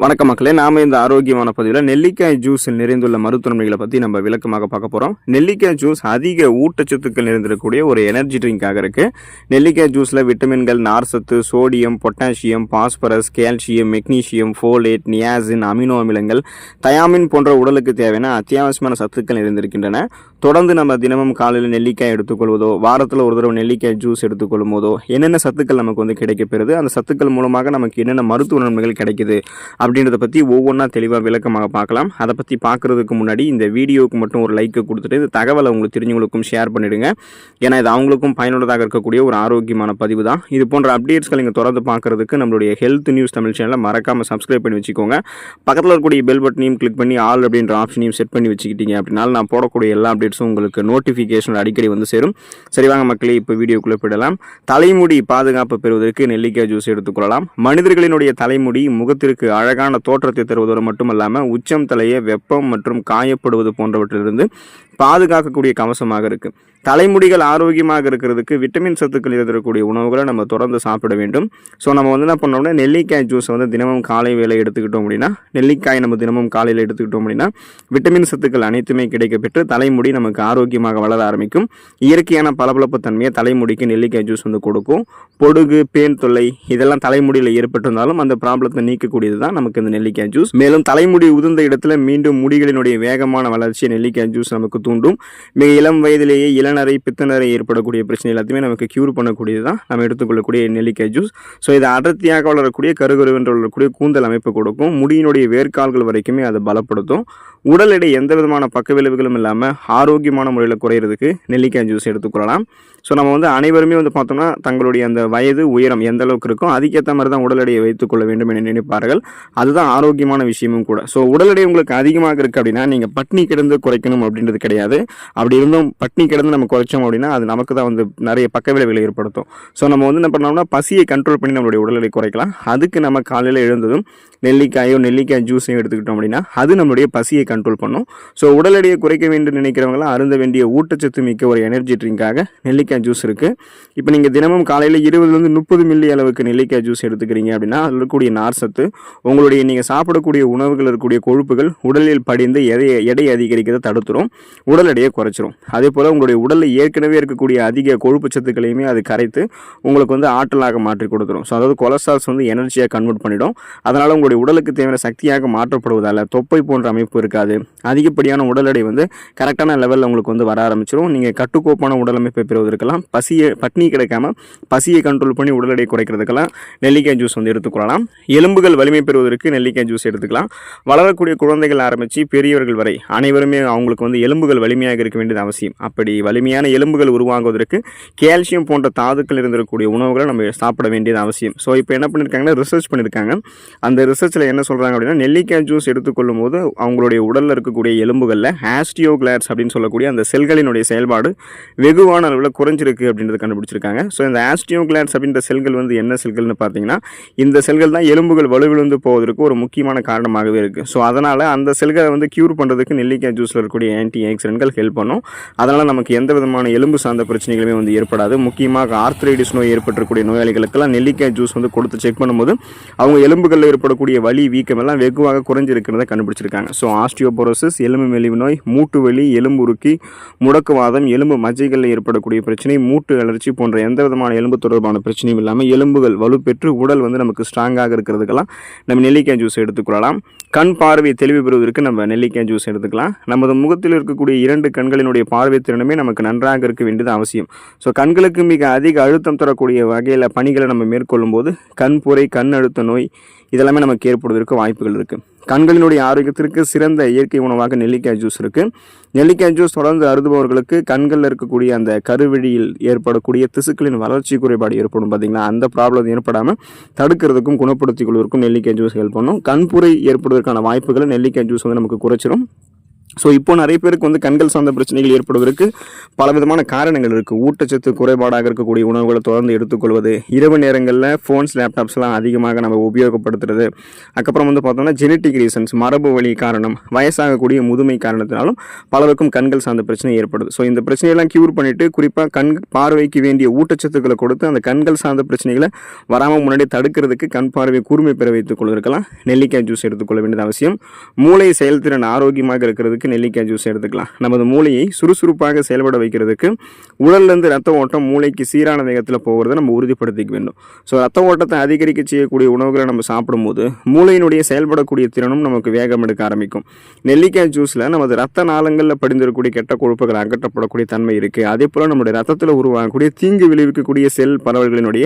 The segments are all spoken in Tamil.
வணக்க மக்களே நாம இந்த ஆரோக்கியமான பதிவில் நெல்லிக்காய் ஜூஸில் நிறைந்துள்ள மருத்துவமைகளை பற்றி நம்ம விளக்கமாக பார்க்க போகிறோம் நெல்லிக்காய் ஜூஸ் அதிக ஊட்டச்சத்துக்கள் நிறைந்திருக்கக்கூடிய ஒரு எனர்ஜி ட்ரிங்காக இருக்குது நெல்லிக்காய் ஜூஸில் விட்டமின்கள் நார்சத்து sodium potassium phosphorus calcium magnesium folate niacin amino அமிலங்கள் தயாமின் போன்ற உடலுக்கு தேவையான அத்தியாவசியமான சத்துக்கள் நிறைந்திருக்கின்றன. தொடர்ந்து நம்ம தினமும் காலையில் நெல்லிக்காய் எடுத்துக்கொள்வதோ வாரத்தில் ஒரு தடவை நெல்லிக்காய் ஜூஸ் எடுத்துக்கொள்ளும் போதோ என்னென்ன சத்துக்கள் நமக்கு வந்து கிடைக்கப்பெறுது அந்த சத்துக்கள் மூலமாக நமக்கு என்னென்ன மருத்துவ நன்மைகள் கிடைக்குது அப்படின்றத பற்றி ஒவ்வொன்றா தெளிவாக விளக்கமாக பார்க்கலாம். அதை பற்றி பார்க்குறதுக்கு முன்னாடி இந்த வீடியோவுக்கு மட்டும் ஒரு லைக்கை கொடுத்துட்டு இந்த தகவலை உங்களுக்கு தெரிஞ்சவங்களுக்கும் ஷேர் பண்ணிவிடுங்க ஏன்னா இது அவங்களுக்கும் பயனுள்ளதாக இருக்கக்கூடிய ஒரு ஆரோக்கியமான பதிவு தான். இது போன்ற அப்டேட்ஸ்கள் நீங்கள் தொடர்ந்து பார்க்குறதுக்கு நம்மளுடைய ஹெல்த் நியூஸ் தமிழ் சேனலை மறக்காமல் சப்ஸ்கிரைப் பண்ணி வச்சுக்கோங்க. பக்கத்தில் இருக்கக்கூடிய பெல் பட்டனையும் கிளிக் பண்ணி ஆல் அப்படின்ற ஆப்ஷனையும் செட் பண்ணி வச்சுக்கிட்டீங்க அப்படின்னால நான் போடக்கூடிய எல்லா அப்டேட்ஸும் உங்களுக்கு நோட்டிஃபிகேஷன் அடிக்கடி வந்து சேரும். சரி வாங்க மக்களே இப்போ வீடியோக்குள்ளே போயிடலாம். தலைமுடி பாதுகாப்பு பெறுவதற்கு நெல்லிக்காய் ஜூஸ் எடுத்துக்கொள்ளலாம். மனிதர்களினுடைய தலைமுடி முகத்திற்கு அழகான தோற்றத்தை தருவதோடு மட்டுமல்லாமல் உச்சம் தலையை வெப்பம் மற்றும் காயப்படுவது போன்றவற்றிலிருந்து பாதுகாக்கக்கூடிய கவசமாக இருக்குது தலைமுடிகள் ஆரோக்கியமாக இருக்கிறதுக்கு விட்டமின் சத்துக்கள் இருக்கக்கூடிய உணவுகளை நம்ம தொடர்ந்து சாப்பிட வேண்டும். ஸோ நம்ம வந்து என்ன பண்ணோம்னா நெல்லிக்காய் ஜூஸ் வந்து தினமும் காலை வேலை எடுத்துக்கிட்டோம் அப்படின்னா நெல்லிக்காய் நம்ம தினமும் காலையில் எடுத்துக்கிட்டோம் அப்படின்னா விட்டமின் சத்துக்கள் அனைத்துமே கிடைக்கப்பெற்று தலைமுடி நமக்கு ஆரோக்கியமாக வளர ஆரம்பிக்கும். இயற்கையான பளபளப்பு தன்மையை தலைமுடிக்கு நெல்லிக்காய் ஜூஸ் வந்து கொடுக்கும். பொடுகு பேன் தொல்லை இதெல்லாம் தலைமுடியில் ஏற்பட்டிருந்தாலும் அந்த ப்ராப்ளத்தை நீக்கக்கூடியது தான் நமக்கு இந்த நெல்லிக்காய் ஜூஸ் மேலும் தலைமுடி உதிர்ந்த இடத்துல மீண்டும் முடிகளினுடைய வேகமான வளர்ச்சியை நெல்லிக்காய் ஜூஸ் நமக்கு தூண்டும். மிக இளம் வயதிலேயே இளநரை பித்தநரை ஏற்படக்கூடிய பிரச்சனை எல்லாத்தையுமே நமக்கு க்யூர் பண்ணக்கூடியது தான் நம்ம எடுத்துக்கொள்ளக்கூடிய நெல்லிக்காய் ஜூஸ் ஸோ இது அடர்த்தியாக வளரக்கூடிய கருகருவென்று வளரக்கூடிய கூந்தல் அமைப்பு கொடுக்கும். முடியினுடைய வேர்க்கால்கள் வரைக்குமே அதை பலப்படுத்தும். உடல் எடை எந்த விதமான பக்க விளைவுகளும் இல்லாமல் ஆரோக்கியமான முறையில் குறையிறதுக்கு நெல்லிக்காய் ஜூஸ் எடுத்துக்கொள்ளலாம். ஸோ நம்ம வந்து அனைவருமே வந்து பார்த்தோம்னா தங்களுடைய அந்த வயது உயரம் எந்த அளவுக்கு இருக்கோ அதுக்கேற்ற மாதிரி தான் உடல் எடையை வைத்துக்கொள்ள வேண்டும் என நினைப்பார்கள். அதுதான் ஆரோக்கியமான விஷயமும் கூட. ஸோ உடல் எடை உங்களுக்கு அதிகமாக இருக்குது அப்படின்னா நீங்கள் பட்னி கிடந்து குறைக்கணும் அப்படின்றது கிடையாது. அப்படி இருந்தும் பட்னி கிடந்து நம்ம குறைச்சோம் அப்படின்னா அது நமக்கு தான் வந்து நிறைய பக்க விளைவுகளை ஏற்படுத்தும். ஸோ நம்ம வந்து என்ன பண்ணோம்னா பசியை கண்ட்ரோல் பண்ணி நம்மளுடைய உடல் எடை குறைக்கலாம். அதுக்கு நம்ம காலையில் எழுந்ததும் நெல்லிக்காயோ நெல்லிக்காய் ஜூஸையும் எடுத்துக்கிட்டோம் அப்படின்னா அது நம்மளுடைய பசியை கண்ட்ரோல் பண்ணும். ஸோ உடல் எடையை குறைக்க வேண்டும் நினைக்கிறவங்களாம் அருந்த வேண்டிய ஊட்டச்சத்து மிக்க ஒரு எனர்ஜி ட்ரிங்காக நெல்லிக்காய் ஜூஸ் இருக்குது இப்போ நீங்கள் தினமும் காலையில் இருபதுலேருந்து முப்பது மில்லி அளவுக்கு நெல்லிக்காய் ஜூஸ் எடுத்துக்கிறீங்க அப்படின்னா அதில் இருக்கக்கூடிய நார் சத்து உங்களுடைய நீங்கள் சாப்பிடக்கூடிய உணவுகள் இருக்கக்கூடிய கொழுப்புகள் உடலில் படிந்து எதை எடை அதிகரிக்கிறதை தடுத்துரும் உடல் எடையை குறைச்சிரும். அதே போல் உங்களுடைய உடலில் ஏற்கனவே இருக்கக்கூடிய அதிக கொழுப்பு சத்துக்களையுமே அது கரைத்து உங்களுக்கு வந்து ஆற்றலாக மாற்றி கொடுத்துரும். ஸோ அதாவது கொலஸ்ட்ரால்ஸ் வந்து எனர்ஜியாக கன்வெர்ட் பண்ணிடும். அதனால் உங்களுடைய உடலுக்கு தேவையான சக்தியாக மாற்றப்படுவதால் தொப்பை போன்ற அமைப்பு இருக்காது. அதிகப்படியான உடல் எடை வந்து கரெக்டான லெவலில் உங்களுக்கு வந்து வர ஆரம்பிச்சிடும் நீங்கள் கட்டுக்கோப்பான உடலமைப்பை பெறுவதற்கெல்லாம் பசியை பட்னி கிடைக்காம பசியை கண்ட்ரோல் பண்ணி உடல் எடை குறைக்கிறதுக்கெல்லாம் நெல்லிக்காய் ஜூஸ் வந்து எடுத்துக்கொள்ளலாம் எலும்புகள் வலிமை பெறுவதற்கு நெல்லிக்காய் ஜூஸ் எடுத்துக்கலாம். வளரக்கூடிய குழந்தைகள் ஆரம்பித்து பெரியவர்கள் வரை அனைவருமே அவங்களுக்கு வந்து எலும்புகள் வலிமையாக இருக்க வேண்டியது அவசியம். அப்படி வலிமையான எலும்புகள் உருவாகுவதற்கு கால்சியம் போன்ற தாதுக்கள் இருந்திருக்கக்கூடிய உணவுகளை நம்ம சாப்பிட வேண்டியது அவசியம். ஸோ இப்போ என்ன பண்ணியிருக்காங்கன்னா ரிசர்ச் பண்ணியிருக்காங்க அந்த ரிசர்ச்சில் என்ன சொல்கிறாங்க அப்படின்னா நெல்லிக்காய் ஜூஸ் எடுத்துக்கொள்ளும் போது அவங்களுடைய உடலில் இருக்கக்கூடிய எலும்புகளில் ஆஸ்டியோகிளாட்ஸ் அப்படின்னு சொல்லக்கூடிய அந்த செல்களினுடைய செயல்பாடு வெகுவான அளவில் குறைஞ்சிருக்கு அப்படின்றத கண்டுபிடிச்சிருக்காங்க. ஸோ இந்த ஆஸ்டியோ கிளான்ஸ் அப்படின்ற செல்கள் வந்து என்ன செல்கள்னு பார்த்தீங்கன்னா இந்த செல்கள் தான் எலும்புகள் வலுவிழுந்து போவதற்கு ஒரு முக்கியமான காரணமாகவே இருக்குது ஸோ அதனால் அந்த செல்களை வந்து க்யூர் பண்ணுறதுக்கு நெல்லிக்காய் ஜூஸில் இருக்கக்கூடிய ஆன்டி ஆக்சிடென்ட்கள் ஹெல்ப் பண்ணும். அதனால் நமக்கு எந்த விதமான எலும்பு சார்ந்த பிரச்சனைகளுமே வந்து ஏற்படாது. முக்கியமாக ஆர்த்ரைடிஸ் நோய் ஏற்பட்டிருக்கக்கூடிய நோயாளிகளுக்கெல்லாம் நெல்லிக்காய் ஜூஸ் வந்து கொடுத்து செக் பண்ணும்போது அவங்க எலும்புகளில் ஏற்படக்கூடிய வலி வீக்கம் எல்லாம் வெகுவாக குறைஞ்சிருக்கிறத கண்டுபிடிச்சிருக்காங்க. ஸோ ஆஸ்டியோபோரோசிஸ் எலும்பு மெலிவு நோய் மூட்டு வலி எலும்பு உருக்கி முடக்குவாதம் எலும்பு மஜ்ஜைகளில் ஏற்படக்கூடிய பிரச்சனை பிரச்சனை மூட்டு அலர்ச்சி போன்ற எந்த விதமான எலும்பு தொடர்பான பிரச்சனையும் இல்லாமல் எலும்புகள் வலுப்பெற்று உடல் வந்து நமக்கு ஸ்ட்ராங்காக இருக்கிறதுக்கெல்லாம் நம்ம நெல்லிக்காய் ஜூஸ் எடுத்துக்கொள்ளலாம். கண் பார்வை தெளிவு பெறுவதற்கு நம்ம நெல்லிக்காய் ஜூஸ் எடுத்துக்கலாம். நமது முகத்தில் இருக்கக்கூடிய இரண்டு கண்களினுடைய பார்வை திறனுமே நமக்கு நன்றாக இருக்க வேண்டியது அவசியம். ஸோ கண்களுக்கு மிக அதிக அழுத்தம் தரக்கூடிய வகையில் பணிகளை நம்ம மேற்கொள்ளும் போது கண் புரை கண் அழுத்த நோய் இதெல்லாமே நமக்கு ஏற்படுவதற்கு வாய்ப்புகள் இருக்குது கண்களினுடைய ஆரோக்கியத்திற்கு சிறந்த இயற்கை உணவாக நெல்லிக்காய் ஜூஸ் இருக்குது நெல்லிக்காய் ஜூஸ் தொடர்ந்து அருதுபவர்களுக்கு கண்களில் இருக்கக்கூடிய அந்த கருவிழியில் ஏற்படக்கூடிய திசுக்களின் வளர்ச்சி குறைபாடு ஏற்படும் பார்த்தீங்களா அந்த ப்ராப்ளம் ஏற்படாமல் தடுக்கிறதுக்கும் குணப்படுத்திக் கொள்வதற்கும் நெல்லிக்காய் ஜூஸ் ஹெல்ப் பண்ணும். கண்புரை ஏற்படுவதற்கான வாய்ப்புகளை நெல்லிக்காய் ஜூஸ் வந்து நமக்கு குறைச்சிரும். ஸோ இப்போ நிறைய பேருக்கு வந்து கண்கள் சார்ந்த பிரச்சனைகள் ஏற்படுவதற்கு பல விதமான காரணங்கள் இருக்குது ஊட்டச்சத்து குறைபாடாக இருக்கக்கூடிய உணவுகளை தொடர்ந்து எடுத்துக்கொள்வது இரவு நேரங்களில் ஃபோன்ஸ் லேப்டாப்ஸ்லாம் அதிகமாக நம்ம உபயோகப்படுத்துறது. அதுக்கப்புறம் வந்து பார்த்தோம்னா ஜெனட்டிக் ரீசன்ஸ் மரபு வழி காரணம் வயசாகக்கூடிய முதுமை காரணத்தினாலும் பலருக்கும் கண்கள் சார்ந்த பிரச்சனை ஏற்படுது. ஸோ இந்த பிரச்சனையெல்லாம் க்யூர் பண்ணிவிட்டு குறிப்பாக கண் பார்வைக்கு வேண்டிய ஊட்டச்சத்துக்களை கொடுத்து அந்த கண்கள் சார்ந்த பிரச்சனைகளை வராமல் முன்னாடி தடுக்கிறதுக்கு கண் பார்வை கூர்மை பெற வைத்துக் கொள்வதற்கெல்லாம் நெல்லிக்காய் ஜூஸ் எடுத்துக்கொள்ள வேண்டியது அவசியம். மூளை செயல்திறன் ஆரோக்கியமாக இருக்கிறதுக்கு நெல்லிக்காய் ஜூஸ் எடுத்துக்கலாம். நமது மூளையை சுறுசுறுப்பாக செயல்பட வைக்கிறதுக்கு உடல்லேருந்து ரத்த ஓட்டம் மூளைக்கு சீரான வேகத்தில் போகிறத நம்ம உறுதிப்படுத்திக்க வேண்டும். ஸோ ரத்த ஓட்டத்தை அதிகரிக்க செய்யக்கூடிய உணவுகளை நம்ம சாப்பிடும்போது மூளையினுடைய செயல்படக்கூடிய திறனும் நமக்கு வேகம் எடுக்க ஆரம்பிக்கும். நெல்லிக்காய் ஜூஸில் நமது ரத்த நாளங்களில் படிந்திருக்கக்கூடிய கெட்ட கொழுப்புகள் அகற்றப்படக்கூடிய தன்மை இருக்குது அதே போல் நம்முடைய ரத்தத்தில் உருவாகக்கூடிய தீங்கு விளைவிக்கக்கூடிய செல் பரவல்களினுடைய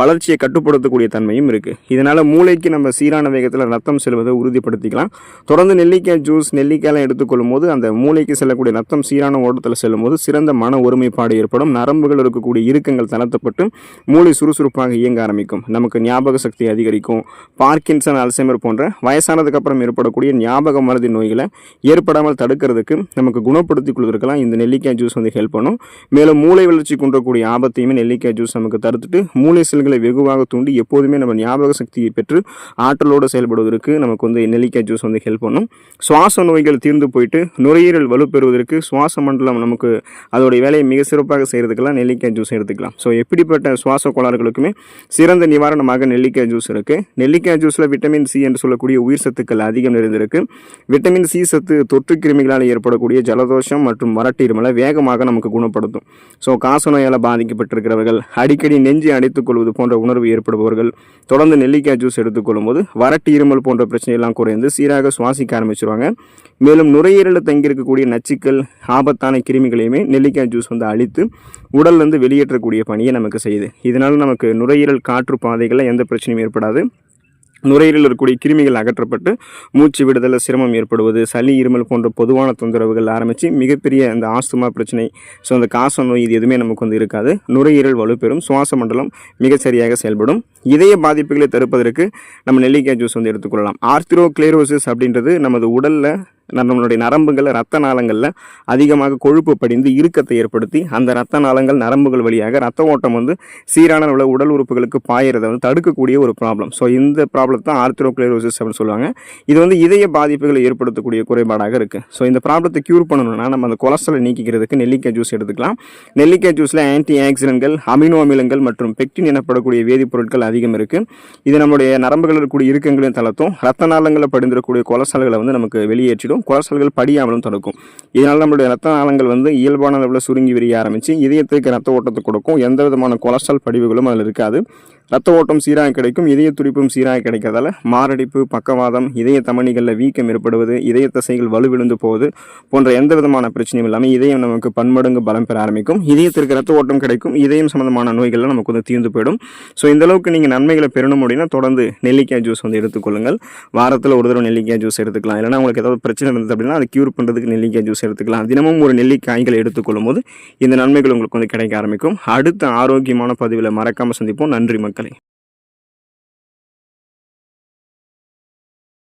வளர்ச்சியை கட்டுப்படுத்தக்கூடிய தன்மையும் இருக்குது இதனால் மூளைக்கு நம்ம சீரான வேகத்தில் ரத்தம் செல்வதை உறுதிப்படுத்திக்கலாம். தொடர்ந்து நெல்லிக்காய் ஜூஸ் நெல்லிக்காயெல்லாம் எடுத்துக்கொள்ளும் போது அந்த மூளைக்கு செல்லக்கூடிய ரத்தம் சீரான ஓட்டத்தில் செல்லும்போது சிறந்த மன ஒருமைப்பாடு ஏற்படும். நரம்புகள் இருக்கக்கூடிய இறுக்கங்கள் தளர்த்தப்பட்டு மூளை சுறுசுறுப்பாக இயங்க ஆரம்பிக்கும். நமக்கு ஞாபக சக்தி அதிகரிக்கும். பார்க்கின்சன் அல்சைமர் போன்ற வயசானதுக்கு அப்புறம் ஏற்படக்கூடிய ஞாபக மருதி நோய்களை ஏற்படாமல் தடுக்கிறதுக்கு நமக்கு குணப்படுத்திக் கொள்வதற்கெல்லாம் இந்த நெல்லிக்காய் ஜூஸ் வந்து ஹெல்ப் பண்ணும். மேலும் மூளை வளர்ச்சி குன்றக்கூடிய ஆபத்தையுமே நெல்லிக்காய் ஜூஸ் நமக்கு தடுத்துட்டு மூளை செல்களை வெகுவாக தூண்டி எப்போதுமே நம்ம ஞாபக சக்தியை பெற்று ஆற்றலோடு செயல்படுவதற்கு நமக்கு வந்து நெல்லிக்காய் ஜூஸ் வந்து ஹெல்ப் பண்ணும். சுவாச நோய்கள் தீர்ந்து போயிட்டு நுரையீரல் வலுப்பெறுவதற்கு சுவாச மண்டலம் நமக்கு அதோடைய வேலையை மிக சிறப்பாக செய்கிறதுக்கெல்லாம் நெல்லிக்காய் ஜூஸ் எடுத்துக்கலாம். ஸோ எப்படிப்பட்ட சுவாச கோளாறுகளுக்குமே சிறந்த நிவாரணமாக நெல்லிக்காய் ஜூஸ் இருக்குது நெல்லிக்காய் ஜூஸில் விட்டமின் சி என்று சொல்லக்கூடிய உயிர் சத்துக்கள் அதிகம் நிறைந்திருக்கு. விட்டமின் சி சத்து தொற்று கிருமிகளால் ஏற்படக்கூடிய ஜலதோஷம் மற்றும் வறட்டு இருமலை வேகமாக நமக்கு குணப்படுத்தும். ஸோ காச நோயால் பாதிக்கப்பட்டிருக்கிறவர்கள் அடிக்கடி நெஞ்சு அடைத்துக் கொள்வது போன்ற உணர்வு ஏற்படுபவர்கள் தொடர்ந்து நெல்லிக்காய் ஜூஸ் எடுத்துக்கொள்ளும் போது வறட்டு இருமல் போன்ற பிரச்சனையெல்லாம் குறைந்து சீராக சுவாசிக்க ஆரம்பிச்சிருவாங்க. மேலும் நுரை நுரையீரலில் தங்கியிருக்கக்கூடிய நச்சுக்கள் ஆபத்தான கிருமிகளையுமே நெல்லிக்காய் ஜூஸ் வந்து அழித்து உடல்லேருந்து வெளியேற்றக்கூடிய பணியை நமக்கு செய்யுது. இதனால் நமக்கு நுரையீரல் காற்று பாதைகளில் எந்த பிரச்சனையும் ஏற்படாது. நுரையீரலில் இருக்கக்கூடிய கிருமிகள் அகற்றப்பட்டு மூச்சு விடுதலில் சிரமம் ஏற்படுவது சளி இருமல் போன்ற பொதுவான தொந்தரவுகள் ஆரம்பித்து மிகப்பெரிய அந்த ஆஸ்துமா பிரச்சனை ஸோ அந்த காச நோய் இது எதுவுமே நமக்கு வந்து இருக்காது. நுரையீரல் வலுப்பெறும் சுவாச மண்டலம் மிகச்சரியாக செயல்படும். இதய பாதிப்புகளை தடுப்பதற்கு நம்ம நெல்லிக்காய் ஜூஸ் வந்து எடுத்துக்கொள்ளலாம். ஆர்த்திரோ கிளேரோசிஸ் அப்படின்றது நமது உடலில் நம்மளுடைய நரம்புகள் ரத்த நாளங்களில் அதிகமாக கொழுப்பு படிந்து இறுக்கத்தை ஏற்படுத்தி அந்த ரத்த நாளங்கள் நரம்புகள் வழியாக ரத்த ஓட்டம் வந்து சீரான உள்ள உடல் உறுப்புகளுக்கு பாயிறதை வந்து தடுக்கக்கூடிய ஒரு ப்ராப்ளம் ஸோ இந்த ப்ராப்ளம் தான் ஆர்த்ரோக்ளேரோசிஸ் அப்படின்னு சொல்லுவாங்க. இது வந்து இதய பாதிப்புகளை ஏற்படுத்தக்கூடிய குறைபாடாக இருக்குது ஸோ இந்த ப்ராப்ளத்தை க்யூர் பண்ணணும்னா நம்ம அந்த கொலஸ்ட்ராலை நீக்கிக்கிறதுக்கு நெல்லிக்காய் ஜூஸ் எடுத்துக்கலாம். நெல்லிக்காய் ஜூஸில் ஆன்டி ஆக்சிடென்ட்கள் அமினோ அமிலங்கள் மற்றும் பெக்டின் எனப்படக்கூடிய வேதிப்பொருட்கள் அதிகம் இருக்குது இது நம்முடைய நரம்புகளில் இருக்கக்கூடிய இறுக்கங்களையும் தளர்த்தும் ரத்த நாளங்களில் படிந்திருக்கக்கூடிய கொலஸ்ட்ரால்களை வந்து நமக்கு வெளியேற்றிடும். கொலஸ்ட்ரால்கள் படியாமலும் தடுக்கும். இதனால் நம்மளுடைய ரத்த நாளங்கள் வந்து இயல்பான அளவில் சுருங்கி விரிய ஆரம்பித்து இதயத்துக்கு ரத்த ஓட்டத்தை கொடுக்கும். எந்த விதமான கொலஸ்ட்ரால் படிவுகளும் அதில் இருக்காது. ரத்த ஓட்டம் சீராக கிடைக்கும் இதய துடிப்பும் சீராக கிடைக்கிறதால மாரடைப்பு பக்கவாதம் இதய தமணிகளில் வீக்கம் ஏற்படுவது இதய தசைகள் வலுவிழுந்து போவது போன்ற எந்த விதமான பிரச்சனையும் இல்லாமல் இதயம் நமக்கு பன்மடங்கு பலம் பெற ஆரம்பிக்கும். இதயத்திற்கு ரத்த ஓட்டம் கிடைக்கும் இதயம் சம்பந்தமான நோய்கள்லாம் நமக்கு வந்து தீர்ந்து போயிடும். ஸோ இந்த அளவுக்கு நீங்கள் நன்மைகளை பெறணும் அப்படின்னா தொடர்ந்து நெல்லிக்காய் ஜூஸ் வந்து எடுத்துக்கொள்ளுங்கள் வாரத்தில் ஒரு தடவை நெல்லிக்காய் ஜூஸ் எடுத்துக்கலாம். இல்லைனா உங்களுக்கு ஏதாவது பிரச்சனை இருந்தது அப்படின்னா அதை க்யூர் பண்ணுறதுக்கு நெல்லிக்காய் ஜூஸ் எடுத்துக்கலாம். தினமும் ஒரு நெல்லிக்காய்களை எடுத்துக்கொள்ளும் போது இந்த நன்மைகள் உங்களுக்கு வந்து கிடைக்க ஆரம்பிக்கும். அடுத்த ஆரோக்கியமான பதிவில் மறக்காமல் சந்திப்போம். நன்றி மக்கள். locally